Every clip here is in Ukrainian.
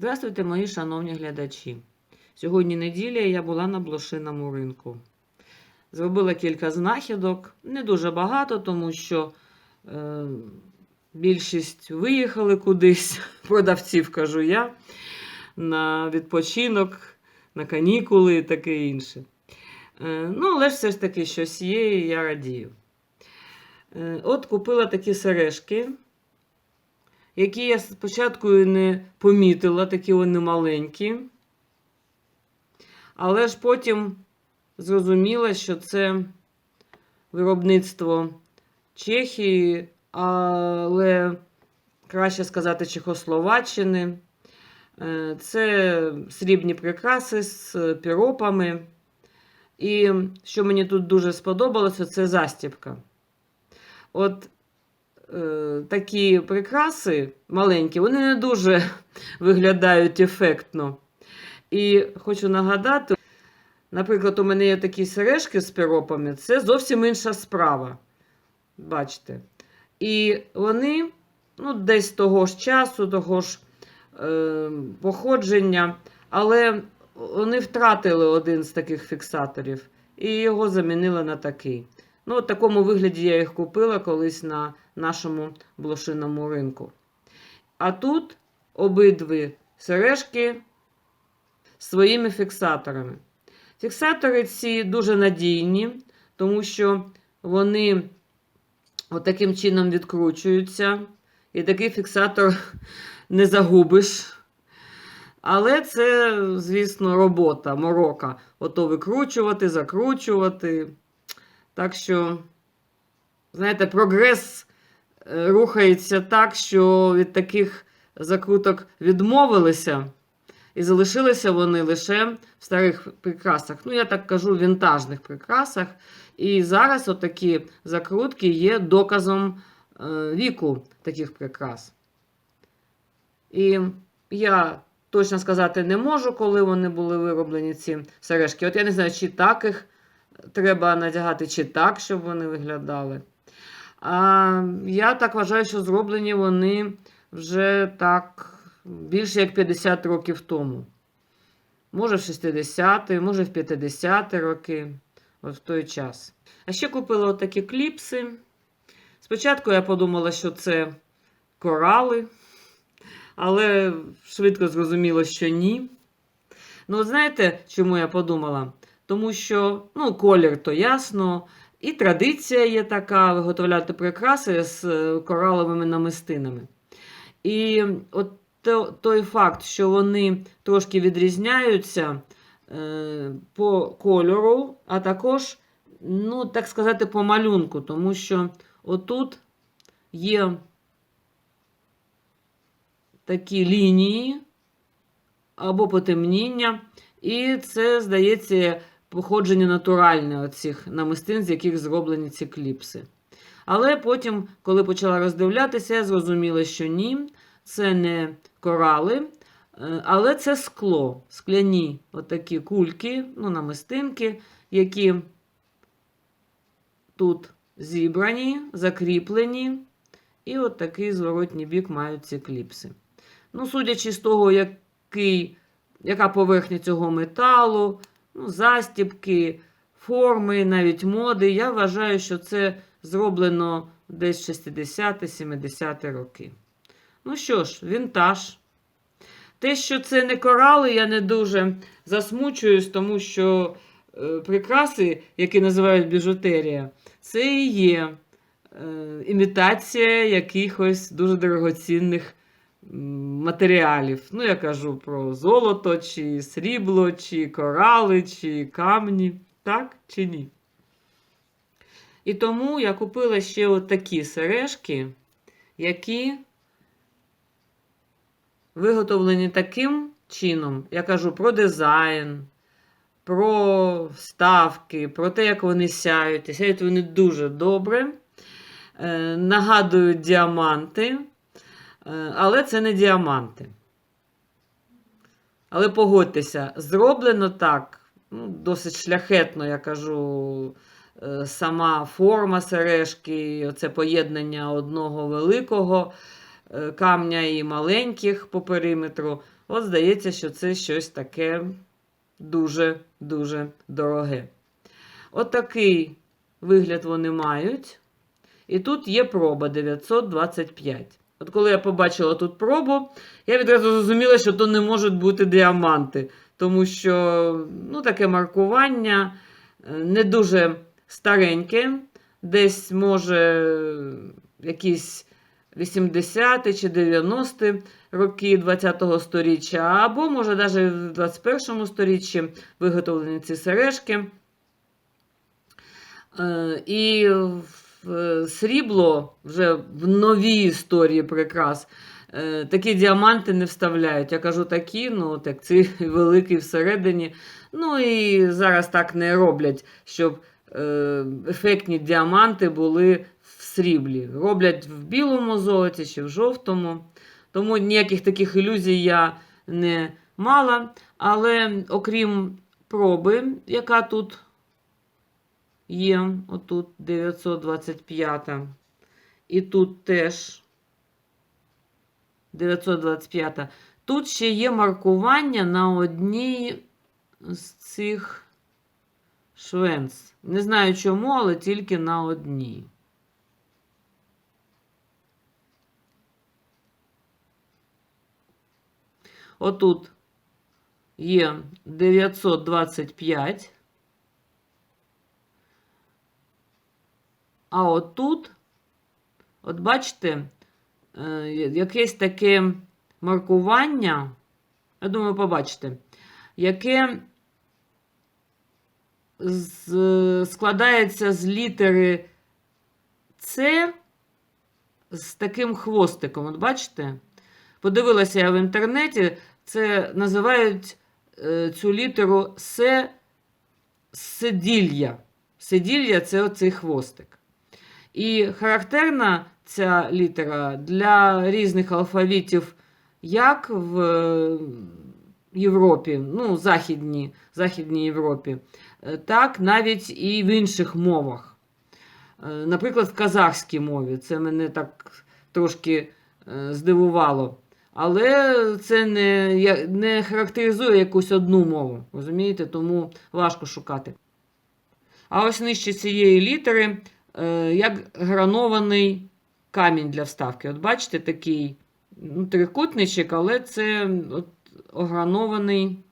Здравствуйте, мої шановні глядачі. Сьогодні неділя я була на блошиному ринку. Зробила кілька знахідок, не дуже багато, тому що е, більшість виїхали кудись, продавців кажу я, на відпочинок, на канікули і таке інше. Е, ну, але ж все ж таки щось є, і я радію. Е, от купила такі сережки які я спочатку і не помітила, такі вони маленькі. Але ж потім зрозуміла, що це виробництво Чехії, але краще сказати Чехословаччини. Е, Це срібні прикраси з піропами. І що мені тут дуже сподобалося, це застібка. От такі прикраси маленькі, вони не дуже виглядають ефектно. І хочу нагадати, наприклад, у мене є такі сережки з піропами, це зовсім інша справа. Бачите. І вони ну, десь того ж часу, того ж е, походження, але вони втратили один з таких фіксаторів і його замінили на такий. Ну, в такому вигляді я їх купила колись на нашому блошиному ринку. А тут обидві сережки своїми фіксаторами. Фіксатори ці дуже надійні, тому що вони таким чином відкручуються, і такий фіксатор не загубиш. Але це, звісно, робота, морока. Ото викручувати, закручувати. Так що, знаєте, прогрес рухається так, що від таких закруток відмовилися, і залишилися вони лише в старих прикрасах. Ну, я так кажу, вінтажних прикрасах. І зараз отакі закрутки є доказом е, віку таких прикрас. І я точно сказати не можу, коли вони були вироблені, ці сережки. От я не знаю, чи так їх треба надягати, чи так, щоб вони виглядали. А я так вважаю, що зроблені вони вже так більше як 50 років тому. Може, в 60-ті, може, в 50-ті роки, от в той час. А ще купила отакі кліпси. Спочатку я подумала, що це корали, але швидко зрозуміло, що ні. Ну, знаєте, чому я подумала? Тому що ну, колір то ясно, і традиція є така виготовляти прикраси з е, кораловими намистинами. І от той факт, що вони трошки відрізняються е, по кольору, а також, ну, так сказати, по малюнку, тому що отут є такі лінії або потемніння, і це, здається, походження натуральне оцих намистин, з яких зроблені ці кліпси. Але потім, коли почала роздивлятися, я зрозуміла, що ні, це не корали, е, але це скло, скляні отакі кульки, ну, намистинки, які тут зібрані, закріплені, і от такий зворотній бік мають ці кліпси. Ну, Судячи з того, який, яка поверхня цього металу, ну, застібки, форми, навіть моди, я вважаю, що це зроблено десь 60-70 роки. Ну що ж, вінтаж. Те, що це не корали, я не дуже засмучуюсь, тому що е, прикраси, які називають біжутерія, це і є е, імітація якихось дуже дорогоцінних матеріалів. Ну, я кажу про золото, чи срібло, чи корали, чи камні. Так чи ні? І тому я купила ще от такі сережки, які виготовлені таким чином, я кажу про дизайн, про вставки, про те, як вони сяють. І сяють вони дуже добре. Е, нагадують діаманти, але це не діаманти. Але погодьтеся, зроблено так, ну, досить шляхетно, я кажу, е, сама форма сережки, оце поєднання одного великого камня і маленьких по периметру. От здається, що це щось таке дуже-дуже дороге. От такий вигляд вони мають. І тут є проба 925. От коли я побачила тут пробу, я відразу зрозуміла, що то не можуть бути діаманти, тому що ну, таке маркування е, не дуже стареньке, десь може якісь 80 чи 90 роки 20-го сторіччя, або, може, навіть в 21 сторіччі виготовлені ці сережки. Е, І в срібло вже в новій історії прикрас. е, Такі діаманти не вставляють. Я кажу такі, ну от як цей великий всередині. Ну і зараз так не роблять, щоб е, ефектні діаманти були в сріблі. Роблять в білому золоті чи в жовтому. Тому ніяких таких ілюзій я не мала. Але окрім проби, яка тут є, отут 925, і тут теж 925. Тут ще є маркування на одній з цих швенц. Не знаю чому, але тільки на одній. Отут є 925. А отут, от бачите, е, якесь таке маркування, я думаю, побачите, яке складається з літери С з таким хвостиком. От бачите? Подивилася я в інтернеті, це називають е, цю літеру С седілля. Седілля це оцей хвостик. І характерна ця літера для різних алфавітів, як в е, Європі, ну, Західній, Західній Європі, е, так навіть і в інших мовах. Е, Наприклад, в казахській мові. Це мене так трошки здивувало. Але це не, не характеризує якусь одну мову, розумієте? Тому важко шукати. А ось нижче цієї літери, як гранований камінь для вставки. От бачите, такий ну, трикутничок, але це от, огранований.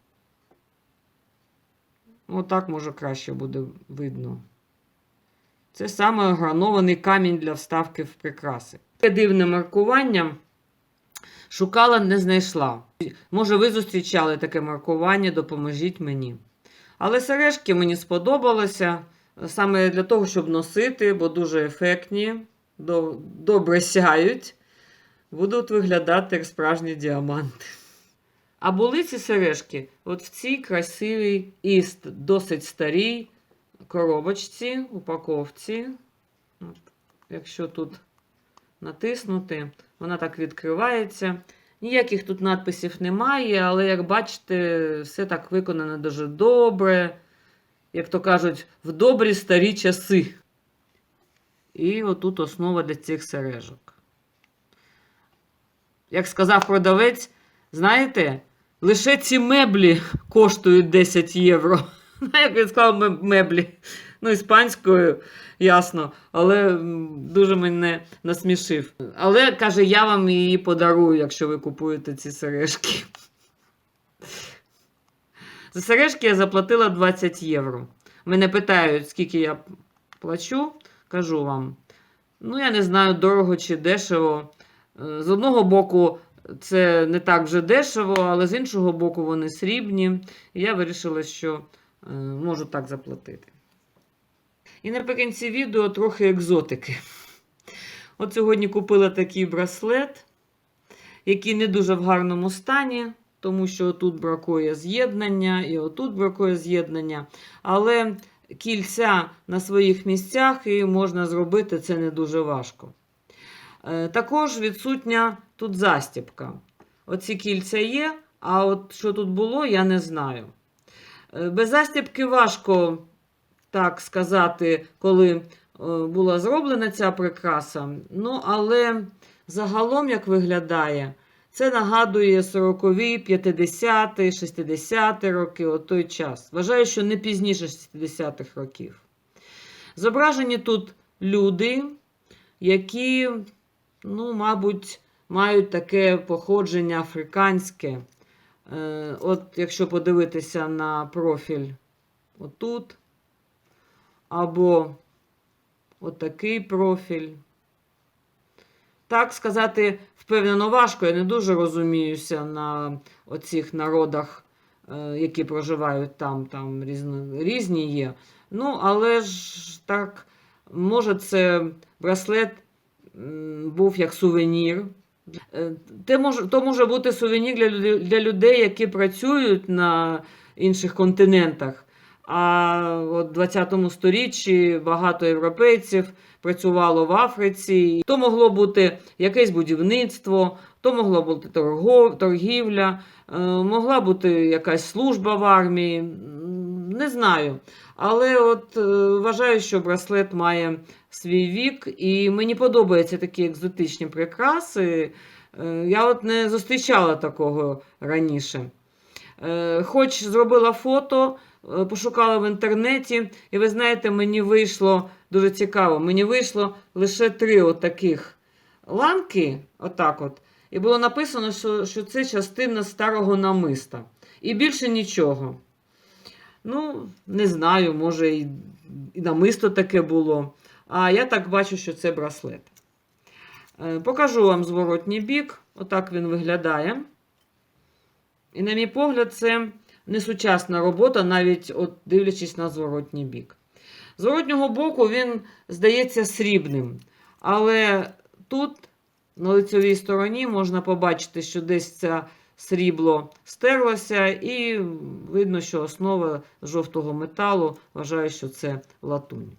Отак, може, краще буде видно. Це саме огранований камінь для вставки в прикраси. Таке дивне маркування. Шукала, не знайшла. Може, ви зустрічали таке маркування, допоможіть мені. Але сережки мені сподобалося саме для того, щоб носити, бо дуже ефектні, добре сяють. Будуть виглядати як справжні діаманти. А були ці сережки от в цій красивій і досить старій коробочці, упаковці. От, якщо тут натиснути, вона так відкривається. Ніяких тут надписів немає, але як бачите, все так виконано дуже добре. Як то кажуть, в добрі старі часи. І отут основа для цих сережок. Як сказав продавець, знаєте, лише ці меблі коштують 10 євро. Як він сказав меблі. Ну, іспанською, ясно, але дуже мене насмішив. Але каже, я вам її подарую, якщо ви купуєте ці сережки. За сережки я заплатила 20 євро. Мене питають, скільки я плачу. Кажу вам. Ну, я не знаю, дорого чи дешево. Е, З одного боку, це не так вже дешево, але з іншого боку, вони срібні. І я вирішила, що е, можу так заплатити. І наприкінці відео трохи екзотики. От сьогодні купила такий браслет, який не дуже в гарному стані, тому що тут бракує з'єднання, і отут бракує з'єднання. Але кільця на своїх місцях і можна зробити це не дуже важко. Е, Також відсутня тут застібка. Оці кільця є, а от що тут було, я не знаю. Е, Без застібки важко так сказати, коли е, була зроблена ця прикраса. Ну, але загалом, як виглядає, Це нагадує 40-ві, 50-ті, 60-ті роки, от той час. Вважаю, що не пізніше 60-х років. Зображені тут люди, які, ну, мабуть, мають таке походження африканське. Е, От якщо подивитися на профіль отут, або отакий профіль. Так сказати, впевнено, важко. Я не дуже розуміюся на оцих народах, е, які проживають там, там різні, різні є. Ну, але ж так, може, це браслет був як сувенір. Е, то може бути сувенір для людей, які працюють на інших континентах. А от 20 сторіччі багато європейців працювало в Африці. То могло бути якесь будівництво, то могло бути торгов, торгівля, е, могла бути якась служба в армії. Не знаю. Але от е, вважаю, що браслет має свій вік, і мені подобаються такі екзотичні прикраси. Е, Я от не зустрічала такого раніше. Хоч зробила фото, пошукала в інтернеті, і ви знаєте, мені вийшло дуже цікаво. Мені вийшло лише три отаких ланки, отак от. І було написано, що, що це частина старого намиста. І більше нічого. Ну, не знаю, може, і, і намисто таке було. А я так бачу, що це браслет. Е, Покажу вам зворотній бік. Отак він виглядає. І, на мій погляд, це несучасна робота, навіть от дивлячись на зворотній бік. Зворотнього боку він здається срібним. Але тут, на лицевій стороні, можна побачити, що десь це срібло стерлося, і видно, що основа жовтого металу вважаю, що це латунь.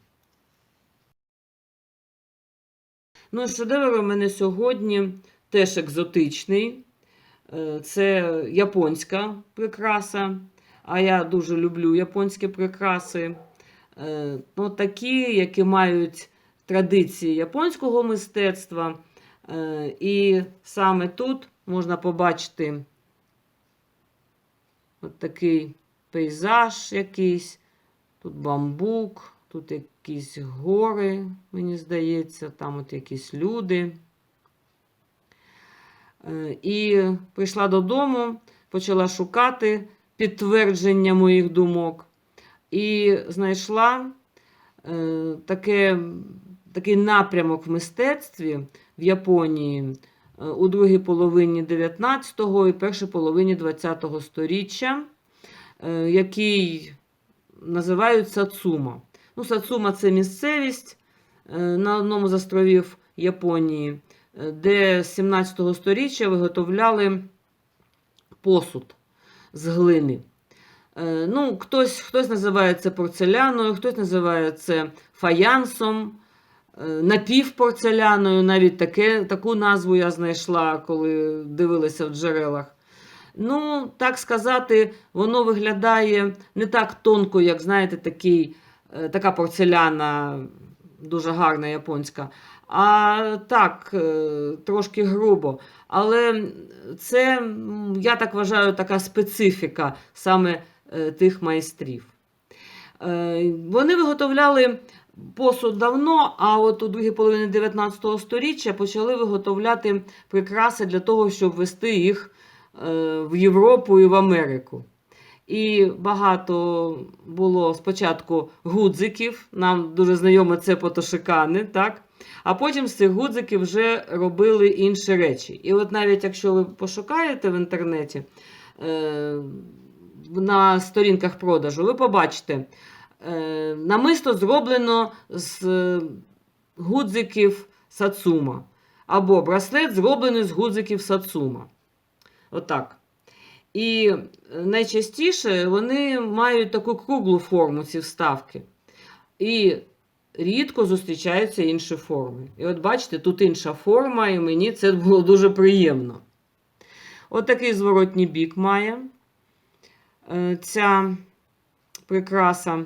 Ну, шедевр у мене сьогодні теж екзотичний. Е, Це японська прикраса, а я дуже люблю японські прикраси. Е, Ну, такі, які мають традиції японського мистецтва. Е, І саме тут можна побачити от такий пейзаж якийсь. Тут бамбук, тут якісь гори, мені здається, там от якісь люди. Е, І прийшла додому, почала шукати підтвердження моїх думок. І знайшла е, таке, такий напрямок в мистецтві в Японії е, у другій половині 19-го і першій половині 20-го сторіччя, який називають Сацума. Ну, Сацума це місцевість на одному з островів Японії, де з 17 сторіччя виготовляли посуд з глини. Е, Ну, хтось, хтось називає це порцеляною, хтось називає це фаянсом, е, напівпорцеляною. Навіть таке, таку назву я знайшла, коли дивилася в джерелах. Ну, так сказати, воно виглядає не так тонко, як, знаєте, такий, е, така порцеляна, дуже гарна японська, а так, е, трошки грубо. Але це, я так вважаю, така специфіка саме е, тих майстрів. Е, Вони виготовляли посуд давно, а от у другій половині 19 століття почали виготовляти прикраси для того, щоб вести їх в Європу і в Америку. І багато було спочатку гудзиків, нам дуже знайоме це потошикани, так? А потім з цих гудзиків вже робили інші речі. І от навіть якщо ви пошукаєте в інтернеті е, на сторінках продажу, ви побачите, е, намисто зроблено з е, гудзиків Сацума. Або браслет зроблений з гудзиків Сацума. Отак. І найчастіше вони мають таку круглу форму, ці вставки. І рідко зустрічаються інші форми. І от бачите, тут інша форма, і мені це було дуже приємно. От такий зворотній бік має е, ця прикраса.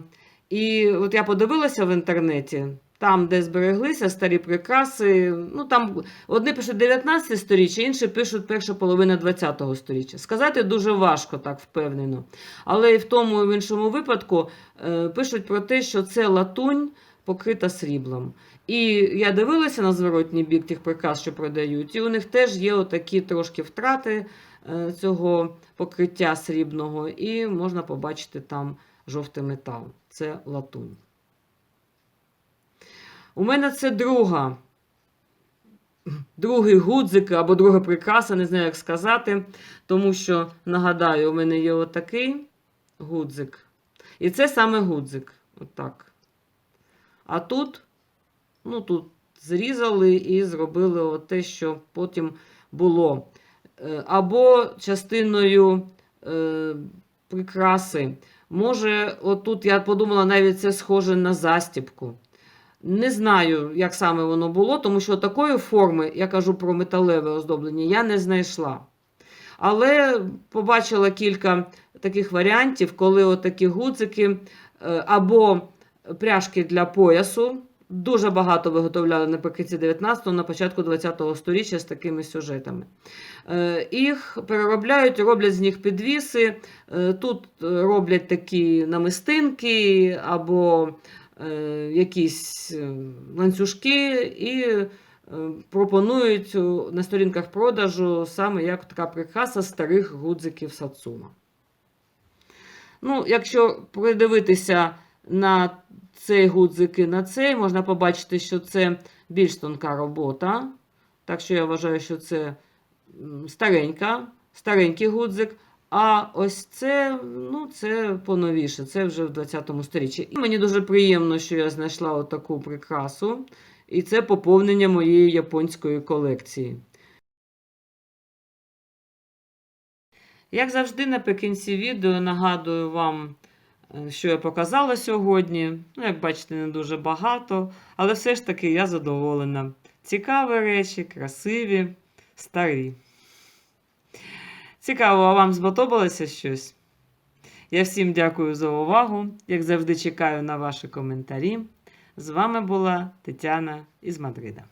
І от я подивилася в інтернеті, там, де збереглися старі прикраси. Ну, там одні пишуть 19 сторіччя, інші пишуть перша половина 20-го сторіччя. Сказати дуже важко, так впевнено. Але і в тому і в іншому випадку е, пишуть про те, що це латунь покрита сріблом. І я дивилася на зворотній бік тих прикрас, що продають, і у них теж є отакі трошки втрати е, цього покриття срібного, і можна побачити там жовтий метал. Це латунь. У мене це друга. Другий гудзик або друга прикраса, не знаю, як сказати. Тому що, нагадаю, у мене є отакий гудзик. І це саме гудзик. Отак. А тут, ну, тут зрізали і зробили те, що потім було. Е, Або частиною е, прикраси. Може, отут я подумала, навіть це схоже на застібку. Не знаю, як саме воно було, тому що такої форми, я кажу про металеве оздоблення, я не знайшла. Але побачила кілька таких варіантів, коли отакі гудзики е, або пряжки для поясу. Дуже багато виготовляли наприкінці 19-го, на початку 20-го сторіччя з такими сюжетами. Е, Їх переробляють, роблять з них підвіси. Е, Тут е, роблять такі намистинки або якісь ланцюжки і пропонують на сторінках продажу саме як така прикраса старих гудзиків Сацума. Ну, якщо придивитися на цей гудзик і на цей, можна побачити, що це більш тонка робота. Так що я вважаю, що це старенька, старенький гудзик. А ось це, ну, це поновіше, це вже в 20 сторіччі. І мені дуже приємно, що я знайшла отаку прикрасу. І це поповнення моєї японської колекції. Як завжди, наприкінці відео нагадую вам, що я показала сьогодні. Ну, як бачите, не дуже багато, але все ж таки я задоволена. Цікаві речі, красиві, старі. Цікаво, а вам сподобалося щось? Я всім дякую за увагу. Як завжди, чекаю на ваші коментарі. З вами була Тетяна із Мадрида.